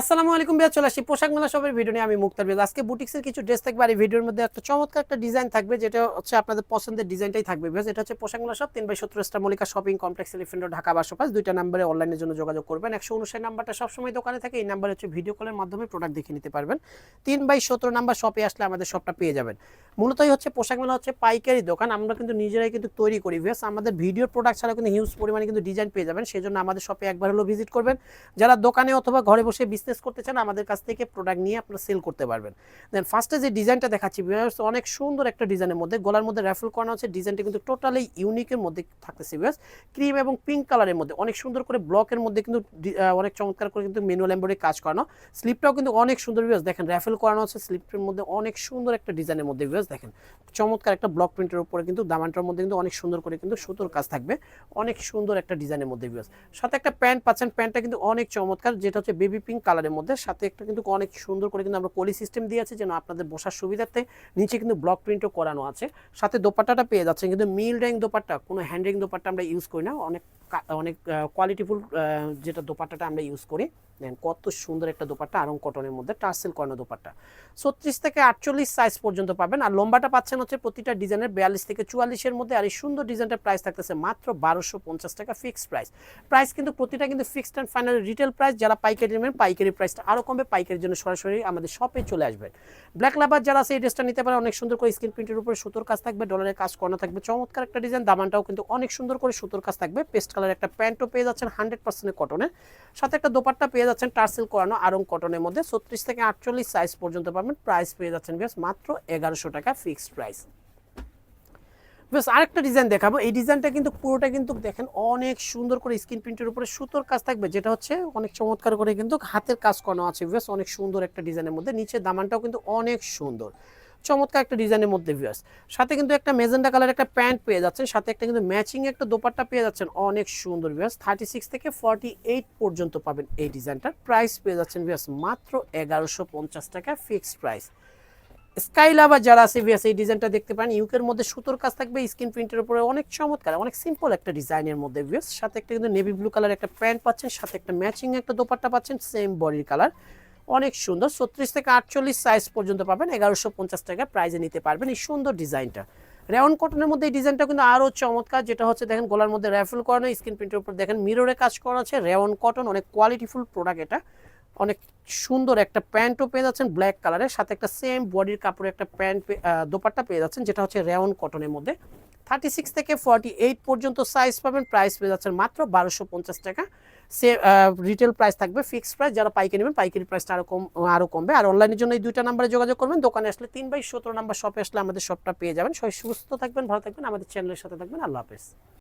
আসসালামু আলাইকুম ভাইয়া, চলে আসি পোশাক মেলা সবের ভিডিও নিয়ে। আমি মুক্তার বিয়াজ আজকে বুটিক্সের কিছু ড্রেস থাকবে আর এই ভিডিওর মধ্যে একটা চমৎকার একটা ডিজাইন থাকবে, যেটা হচ্ছে আপনাদের পছন্দের ডিজাইনটাই থাকবে। বিকজ এটা হচ্ছে পোশাক মেলা সব তিন বাই সত্তর star Mollika shopping complex elephant Dhaka বাসো পাঁচ দুইটা নাম্বারে অনলাইনের জন্য যোগাযোগ করবেন। একশো উনষাট নাম্বারটা সবসময় দোকানে থাকে। এই নাম্বারে হচ্ছে ভিডিও কলের মাধ্যমে প্রোডাক্ট দেখে নিতে পারবেন। তিন বাই সতেরো নাম্বার শপে আসলে আমাদের শপটা পেয়ে যাবেন। মূলতই হচ্ছে পোশাক মেলা হচ্ছে পাইকারি দোকান। আমরা কিন্তু নিজেরাই কিন্তু তৈরি করি ভিউস আমাদের ভিডিওর প্রোডাক্ট ছাড়া কিন্তু হিউজ পরিমাণে কিন্তু ডিজাইন পেয়ে যাবেন। সেই জন্য আমাদের শপে একবার হলো ভিজিট করবেন। যারা দোকানে অথবা ঘরে বসে বিজনেস করতে চান আমাদের কাছ থেকে প্রোডাক্ট নিয়ে আপনারা সেল করতে পারবেন। দেন ফার্স্টে যে ডিজাইনটা দেখাচ্ছি viewers, অনেক সুন্দর একটা ডিজাইনের মধ্যে গলার মধ্যে র্যাফেল করানো হচ্ছে ডিজাইনটা কিন্তু টোটালি ইউনিকের মধ্যে থাকতেছে ভিউয়ার্স ক্রিম এবং পিঙ্ক কালারের মধ্যে অনেক সুন্দর করে ব্লকের মধ্যে কিন্তু অনেক চমৎকার করে কিন্তু ম্যানুয়াল এমব্রয়ডারি কাজ করানো। স্লিপটাও কিন্তু অনেক সুন্দর ভিউয়ার্স দেখেন র্যাফেল করানো হচ্ছে স্লিপের মধ্যে অনেক সুন্দর একটা ডিজাইনের মধ্যে ভিউয়ার্স দেখেন চমৎকার একটা ব্লক প্রিন্টের উপরে কিন্তু দামানটার মধ্যে কিন্তু অনেক সুন্দর করে কিন্তু সুতোর কাজ থাকবে। অনেক সুন্দর একটা ডিজাইনের মধ্যে ভিউয়ার্স সাথে একটা প্যান্ট পাচ্ছেন প্যান্টটা কিন্তু অনেক চমৎকার যেটা হচ্ছে বেবি পিঙ্ক কালারের মধ্যে। সাথে একটা কিন্তু অনেক সুন্দর করে কিন্তু আমরা কলি সিস্টেম দিয়েছি যেন আপনাদের বসার সুবিধার্থে নিচে কিন্তু ব্লক প্রিন্টও করানো আছে। সাথে দোপাট্টাটা পেয়ে যাচ্ছে কিন্তু মিল র্যাং দোপাট্টা, কোনো হ্যান্ড র্যাং দোপাট্টা আমরা ইউজ করি না। অনেক অনেক কোয়ালিটিফুল যেটা দোপাট্টাটা আমরা ইউজ করি। দেন কত সুন্দর একটা দোপাট্টা আরং কটনের মধ্যে টার্সেল করানো দোপাট্টা। ছত্রিশ থেকে আটচল্লিশ সাইজ পর্যন্ত পাবেন, আর লম্বাটা পাচ্ছেন হচ্ছে প্রতিটা ডিজাইনের বিয়াল্লিশ থেকে চুয়াল্লিশের মধ্যে, আর এই সুন্দর ডিজাইনটার প্রাইস থাকতেছে মাত্র বারোশো পঞ্চাশ টাকা ফিক্সড প্রাইস প্রাইস কিন্তু প্রতিটা কিন্তু fixed and final retail price যারা পাইকারি নেবেন, পাইকারি প্রাইসটা আরও কমবে, পাইকারির জন্য সরাসরি আমাদের শপে চলে আসবেন। ব্ল্যাক লাভার যারা এই ড্রেসটা নিতে পারে অনেক সুন্দর করে স্ক্রিন প্রিন্টের উপরে সুতোর কাজ থাকবে ডলারের কাজ করানো থাকবে, চমৎকার একটা ডিজাইন দামানটাও কিন্তু অনেক সুন্দর করে সুতোর কাজ থাকবে পেস্ট কালার একটা প্যান্টও পেয়ে যাচ্ছেন হান্ড্রেড পার্সেন্ট কটনের সাথে একটা দোপাট্টা পেয়ে যাচ্ছেন টার্সেল করানো আরং কটনের মধ্যে ছত্রিশ থেকে আটচল্লিশ সাইজ পর্যন্ত পাবেন। প্রাইস পেয়ে যাচ্ছেন বেশ মাত্র এগারোশো টাকা ফিক্সড প্রাইস বেশ আরেকটা ডিজাইন দেখাবো। এই ডিজাইনটা কিন্তু পুরোটা কিন্তু দেখেন অনেক সুন্দর করে স্ক্রিন প্রিন্টের উপরে সুতোর কাজ থাকবে, যেটা হচ্ছে অনেক চমৎকার করে কিন্তু হাতের কাজ করানো আছে। বেশ অনেক সুন্দর একটা ডিজাইনের মধ্যে। নিচে দামানটাও কিন্তু অনেক সুন্দর। চমৎকার একটা ডিজাইনের মধ্যে ভিউয়ার্স সাথে কিন্তু একটা মেজেন্ডা কালার একটা প্যান্ট পেয়ে যাচ্ছেন, সাথে একটা কিন্তু ম্যাচিং একটা দোপাট্টা পেয়ে যাচ্ছেন। অনেক সুন্দর ভিউয়ার্স থার্টি সিক্স থেকে ফর্টি এইট পর্যন্ত পাবেন এই ডিজাইনটার প্রাইস পেয়ে যাচ্ছেন ভিউয়ার্স মাত্র এগারোশো পঞ্চাশ টাকা ফিক্সড প্রাইস স্কাই লাভার যারা আছে ভিএস এই ডিজাইনটা দেখতে পান ইউকের মধ্যে সুতোর কাজ থাকবে স্ক্রিন প্রিন্টের উপরে অনেক চমৎকার, অনেক সিম্পল একটা ডিজাইনের মধ্যে ভিএস সাথে একটা কিন্তু নেভি ব্লু কালার একটা প্যান্ট পাচ্ছেন, সাথে একটা ম্যাচিং একটা দোপাট্টা পাচ্ছেন সেম বডির কালার অনেক সুন্দর। ছত্রিশ থেকে আটচল্লিশ সাইজ পর্যন্ত পাবেন। এগারোশো পঞ্চাশ টাকা প্রাইজে নিতে পারবেন এই সুন্দর ডিজাইনটা। রেওয়ান কটনের মধ্যে এই ডিজাইনটা কিন্তু আরও চমৎকার, যেটা হচ্ছে দেখেন গলার মধ্যে র্যাফেল করানো স্ক্রিন প্রিন্টের উপর দেখেন মিররে কাজ করা আছে। রেওয়ান কটন অনেক কোয়ালিটিফুল প্রোডাক্ট এটা। অনেক সুন্দর একটা প্যান্টও পেয়ে যাচ্ছেন ব্ল্যাক কালারের সাথে একটা সেম বডির কাপড়ে একটা প্যান্ট দোপাট্টা পেয়ে যাচ্ছেন, যেটা হচ্ছে রেওন কটনের মধ্যে। থার্টি সিক্স থেকে ফর্টি এইট পর্যন্ত সাইজ পাবেন। প্রাইস পেয়ে যাচ্ছেন মাত্র বারোশো পঞ্চাশ টাকা। সে রিটেল প্রাইস থাকবে ফিক্সড প্রাইস যারা পাইকারি নেবেন, পাইকারি প্রাইসটা আরও কম আরও কমবে। আর অনলাইনের জন্য এই দুইটা নাম্বারে যোগাযোগ করবেন। দোকানে আসলে তিন বাই সতেরো নাম্বার শপে আসলে আমাদের শপটা পেয়ে যাবেন। সবাই সুস্থ থাকবেন, ভালো থাকবেন। আমাদের চ্যানেলের সাথে থাকবেন। আল্লাহ হাফেজ।